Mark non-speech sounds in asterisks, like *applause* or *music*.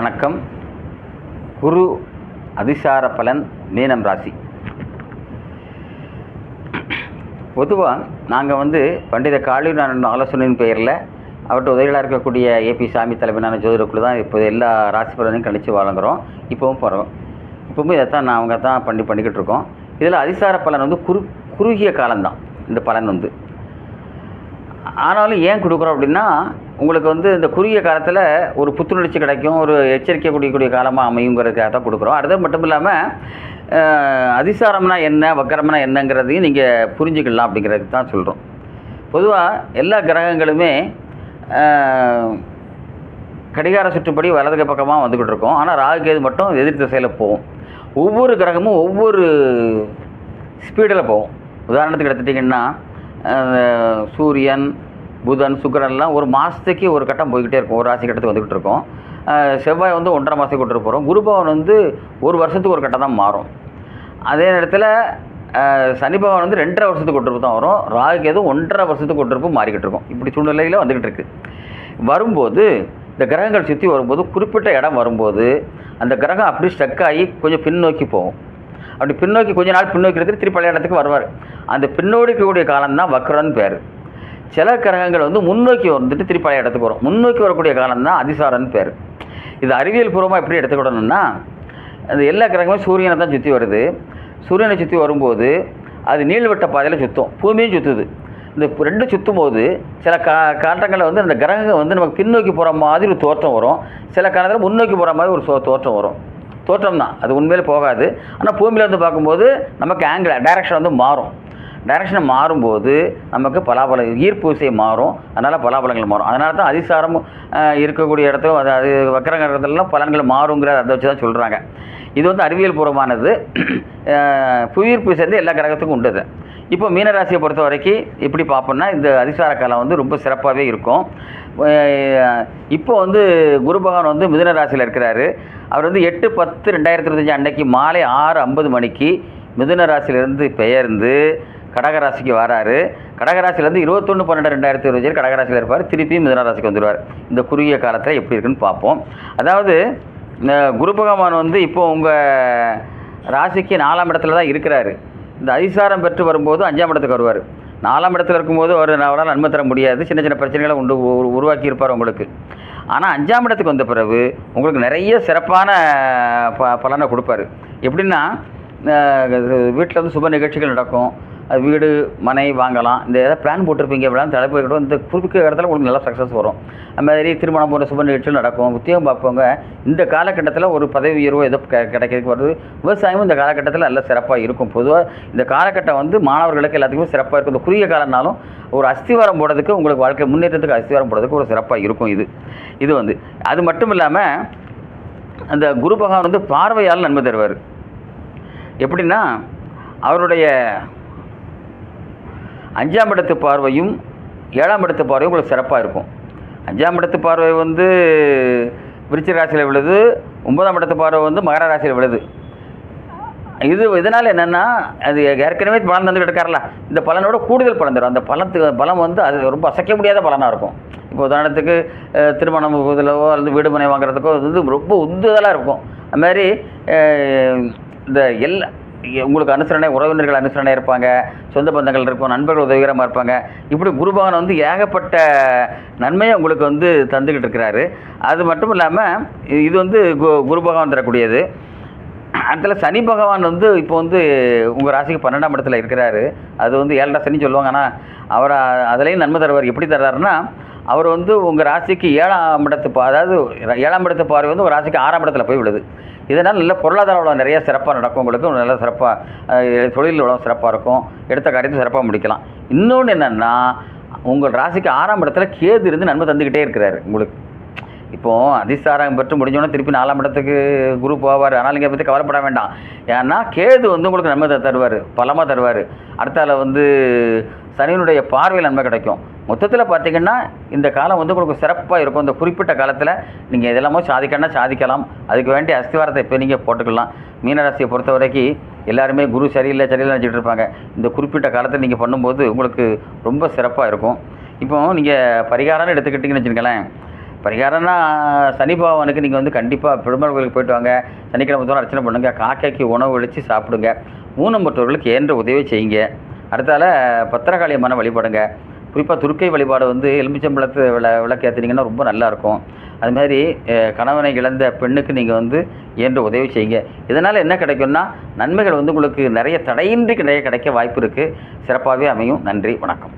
வணக்கம். குரு அதிசார பலன் மீனம் ராசி. பொதுவாக நாங்கள் வந்து பண்டித காளிநாதன் ஆலோசனையின் பெயரில் அவர்கிட்ட உதவிகளாக இருக்கக்கூடிய ஏபி சாமி தலைமையிலான ஜோதிடக்குழு தான் இப்போ எல்லா ராசி பலனையும் கணிச்சு வழங்குறோம். இப்போவும் போகிறோம் இப்போவும் இதைத்தான் நான் அவங்க தான் பண்ணி பண்ணிக்கிட்டு இருக்கோம். இதில் அதிசார பலன் வந்து குறு குறுகிய காலம்தான். இந்த பலன் வந்து. ஆனாலும் ஏன் கொடுக்குறோம் அப்படின்னா உங்களுக்கு வந்து இந்த குறுகிய காலத்தில் ஒரு புத்துணர்ச்சி கிடைக்கும் ஒரு எச்சரிக்கை கூடியக்கூடிய காலமாக அமையுங்கிறதுக்காக தான் கொடுக்குறோம். அது மட்டும் இல்லாமல் அதிசாரம்னா என்ன வக்கரம்னா என்னங்கிறதையும் நீங்கள் புரிஞ்சுக்கலாம் அப்படிங்கிறதுக்கு தான் சொல்கிறோம் பொதுவாக எல்லா கிரகங்களுமே கடிகார சுற்றுப்படி வலது பக்கமாக வந்துக்கிட்டு இருக்கோம். ஆனால் ராகு கேது மட்டும் எதிர் திசையில் போகும். ஒவ்வொரு கிரகமும் ஒவ்வொரு ஸ்பீடில் போகும். உதாரணத்துக்கு எடுத்துட்டிங்கன்னா சூரியன் புதன் சுக்கரன்லாம் ஒரு மாதத்துக்கு ஒரு கட்டம் போய்கிட்டே இருக்கும். ஒரு ராசி கட்டத்துக்கு வந்துக்கிட்டு இருக்கோம். செவ்வாய் வந்து ஒன்றரை மாதத்துக்கு கொண்டு போகிறோம் குருபவன் வந்து ஒரு வருஷத்துக்கு ஒரு கட்டம் தான் மாறும். அதே நேரத்தில் சனி பகவான் வந்து ரெண்டரை வருஷத்துக்கு கொண்டு தான் வரும். ராகுக்கு எதுவும் ஒன்றரை வருஷத்துக்கு கொண்டு மாறிக்கிட்டு இருக்கும். இப்படி சூழ்நிலையில் வந்துக்கிட்டு இருக்குது வரும்போது இந்த கிரகங்கள் சுற்றி வரும்போது குறிப்பிட்ட இடம் வரும்போது அந்த கிரகம் அப்படி ஸ்டக் ஆகி கொஞ்சம் பின்னோக்கி போகும். அப்படி பின்னோக்கி கொஞ்ச நாள் பின்னோக்கி இருக்கிறது திருப்பி பழைய இடத்துக்கு வருவார். அந்த பின்னோடி இருக்கக்கூடிய காலம் தான் வக்ரன்னு பேர். சில கிரகங்கள் வந்து முன்னோக்கி வந்துட்டு திருப்பி பழைய இடத்துக்கு வரும். முன்னோக்கி வரக்கூடிய காலம் தான் அதிசாரன்னு பேர். இது அறிவியல் பூர்வமாக எப்படி எடுத்துக்கிடணும்னா அந்த எல்லா கிரகமும் சூரியனை தான் சுற்றி வருது. சூரியனை சுற்றி வரும்போது அது நீள்வட்ட பாதையில் சுற்றும் பூமியும் சுற்றுது இந்த ரெண்டு சுற்றும் போது சில கா காலங்களில் வந்து அந்த கிரகங்கள் வந்து நமக்கு பின்னோக்கி போகிற மாதிரி ஒரு தோற்றம் வரும். சில காலத்தில் முன்னோக்கி போகிற மாதிரி ஒரு தோற்றம் வரும். தோற்றம் தான் அது உண்மையிலே போகாது. ஆனால் பூமியில் வந்து பார்க்கும்போது நமக்கு ஆங்கிள் டைரக்ஷன் வந்து மாறும். டைரக்ஷன் மாறும்போது நமக்கு பலாபலம் ஈர்ப்பு விசை மாறும். அதனால் பலாபலங்கள் மாறும். அதனால தான் அதிசாரம் இருக்கக்கூடிய இடத்துல அது அது வக்கரங்கிறதுலாம் பலன்கள் மாறுங்கிற அதை வச்சு தான் சொல்கிறாங்க இது வந்து அறிவியல் பூர்வமானது. *clears throat* புவியீர்ப்பு சேர்ந்து எல்லா கிரகத்துக்கும் உண்டுது. இப்போ மீனராசியை பொறுத்த வரைக்கும் எப்படி பார்ப்போம்னா இந்த அதிசார காலம் வந்து ரொம்ப சிறப்பாகவே இருக்கும். இப்போ வந்து குரு பகவான் வந்து மிதுன ராசியில் இருக்கிறாரு. அவர் வந்து எட்டு பத்து ரெண்டாயிரத்தி இருபத்தஞ்சி அன்னைக்கு மாலை ஆறு ஐம்பது மணிக்கு மிதுன ராசியிலேருந்து பெயர்ந்து கடகராசிக்கு வராரு. கடகராசிலேருந்து இருபத்தொன்று பன்னெண்டு ரெண்டாயிரத்தி இருபது கடகராசியில் இருப்பார். திருப்பி மிதுன ராசிக்கு வந்துடுவார் இந்த குறுகிய காலத்தில் எப்படி இருக்குன்னு பார்ப்போம். அதாவது இந்த குரு பகவான் வந்து இப்போ உங்கள் ராசிக்கு நாலாம் இடத்துல தான் இருக்கிறாரு. இந்த அதிசாரம் பெற்று வரும்போது அஞ்சாம் இடத்துக்கு வருவார். நாலாம் இடத்துல இருக்கும்போது அவர் அவரால் நன்மை தர முடியாது. சின்ன சின்ன பிரச்சனைகளை உண்டு உருவாக்கி இருப்பார் உங்களுக்கு. ஆனால் அஞ்சாம் இடத்துக்கு வந்த பிறகு உங்களுக்கு நிறைய சிறப்பான ப பலனை கொடுப்பாரு. எப்படின்னா வீட்டில் வந்து சுப நிகழ்ச்சிகள் நடக்கும். வீடு மனை வாங்கலாம். இந்த ஏதாவது பிளான் போட்டிருப்பீங்க அப்படின்னா தலைப்பு இந்த குறிப்பிட்ட இடத்துல உங்களுக்கு நல்லா சக்ஸஸ் வரும். அது மாதிரி திருமணம் போன்ற சுப நிகழ்ச்சிகள் நடக்கும். உத்தியோகம் பார்ப்பவங்க இந்த காலகட்டத்தில் ஒரு பதவி உயர்வோ ஏதோ க கிடைக்கிறதுக்கு வருது. விவசாயமும் இந்த காலகட்டத்தில் நல்ல சிறப்பாக இருக்கும். பொதுவாக இந்த காலகட்டம் வந்து மாணவர்களுக்கு எல்லாத்துக்குமே சிறப்பாக இருக்கும். இந்த குறுகிய காலம்னாலும் ஒரு அஸ்திவாரம் போடுறதுக்கு உங்களுக்கு வாழ்க்கை முன்னேற்றத்துக்கு அஸ்திவாரம் போடுறதுக்கு ஒரு சிறப்பாக இருக்கும் இது. இது வந்து அது மட்டும் இல்லாமல் அந்த குரு பகவான் வந்து பார்வையால் நன்மை தருவார். எப்படின்னா அவருடைய அஞ்சாம் இடத்து பார்வையும் ஏழாம் இடத்து பார்வையும் உங்களுக்கு சிறப்பாக இருக்கும். அஞ்சாம் இடத்து பார்வை வந்து விருச்சிக ராசியில் விழுது ஒன்பதாம் இடத்து பார்வை வந்து மகர ராசியில் விழுது. இது இதனால் என்னென்னா அது ஏற்கனவே பலன் தந்து இருக்கார்ல இந்த பலனோட கூடுதல் பலன் தரும். அந்த பலத்துக்கு பலம் வந்து அது ரொம்ப அசைக்க முடியாத பலனாக இருக்கும். இப்போ உதாரணத்துக்கு திருமணம் போதிலவோ அல்லது வீடு மனை வாங்குறதுக்கோ இது வந்து ரொம்ப உந்துதலாக இருக்கும். அது மாதிரி இந்த எல்லா உங்களுக்கு அனுசரணை உறவினர்கள் அனுசரணை இருப்பாங்க சொந்த பந்தங்கள் இருக்கும் நண்பர்கள் உதவிகரமாக இருப்பாங்க. இப்படி குருபகவான் வந்து ஏகப்பட்ட நன்மையை உங்களுக்கு வந்து தந்துக்கிட்டு இருக்கிறாரு. அது மட்டும் இல்லாமல் இது வந்து கு குரு பகவான் தரக்கூடியது. அடுத்தல சனி பகவான் வந்து இப்போ வந்து உங்கள் ராசிக்கு பன்னெண்டாம் இடத்துல இருக்கிறாரு. அது வந்து ஏழரை சனி சொல்லுவாங்க. ஆனால் அவர் அதுலேயும் நன்மை தருவார். எப்படி தர்றாருன்னா அவர் வந்து உங்கள் ராசிக்கு ஏழாம் இடத்து பா அதாவது ஏழாம் இடத்து பார்வை வந்து உங்கள் ராசிக்கு ஆறாம் இடத்துல போய் விடுது இதனால் நல்ல பொருளாதார வளம் நிறைய சிறப்பாக நடக்கும் உங்களுக்கு. நல்ல சிறப்பாக தொழில் வளம் சிறப்பாக இருக்கும். எடுத்த காரியத்தை சிறப்பாக முடிக்கலாம். இன்னொன்று என்னென்னா உங்கள் ராசிக்கு ஆறாம் இடத்துல கேது இருந்து நன்மை தந்துக்கிட்டே இருக்கிறாரு உங்களுக்கு. இப்போது அதிசாரம் பெற்று முடிஞ்சோடனே திருப்பி நாலாம் இடத்துக்கு குரு போவார். ஆனால் நீங்கள் பற்றி கவலைப்பட வேண்டாம். ஏன்னா கேது வந்து உங்களுக்கு நன்மை த- தருவார் பலமாக தருவார். அடுத்தால வந்து சனியினுடைய பார்வையில் நன்மை கிடைக்கும். மொத்தத்தில் பார்த்தீங்கன்னா இந்த காலம் வந்து உங்களுக்கு சிறப்பாக இருக்கும். இந்த குறிப்பிட்ட காலத்தில் நீங்கள் எதெல்லாமோ சாதிக்கணும்னா சாதிக்கலாம். அதுக்கு வேண்டிய அஸ்திவாரத்தை இப்போ நீங்கள் போட்டுக்கலாம். மீனராசியை பொறுத்த வரைக்கும் எல்லாருமே குரு சரியில்லை சரியில்லை நினச்சிட்டு இருப்பாங்க. இந்த குறிப்பிட்ட காலத்தில் நீங்கள் பண்ணும்போது உங்களுக்கு ரொம்ப சிறப்பாக இருக்கும். இப்போ நீங்கள் பரிகாரம்னு எடுத்துக்கிட்டிங்கன்னு வச்சுக்கோங்களேன். பரிகாரம்னா சனி பகவானுக்கு நீங்கள் வந்து கண்டிப்பாக பெருமாள் கோயிலுக்கு போயிட்டு வாங்க. சனிக்கிழமை தோறும் அர்ச்சனை பண்ணுங்கள் காக்கைக்கு உணவு அளித்து சாப்பிடுங்க. ஊனம்பட்டவர்களுக்கு ஏன்ற உதவி செய்யுங்க. அடுத்தால பத்திரகாளி வழிபடுங்க. குறிப்பாக துர்க்கை வழிபாடு வந்து எலுமிச்சம்பழத்து விள விளக்கேற்றினீங்கன்னா ரொம்ப நல்லாயிருக்கும் அது மாதிரி கணவனை இழந்த பெண்ணுக்கு நீங்கள் வந்து இயன்ற உதவி செய்யுங்க. இதனால் என்ன கிடைக்கும்னா நன்மைகள் வந்து உங்களுக்கு நிறைய தடையின்றி நிறைய கிடைக்க வாய்ப்பு இருக்குது சிறப்பாகவே அமையும். நன்றி வணக்கம்.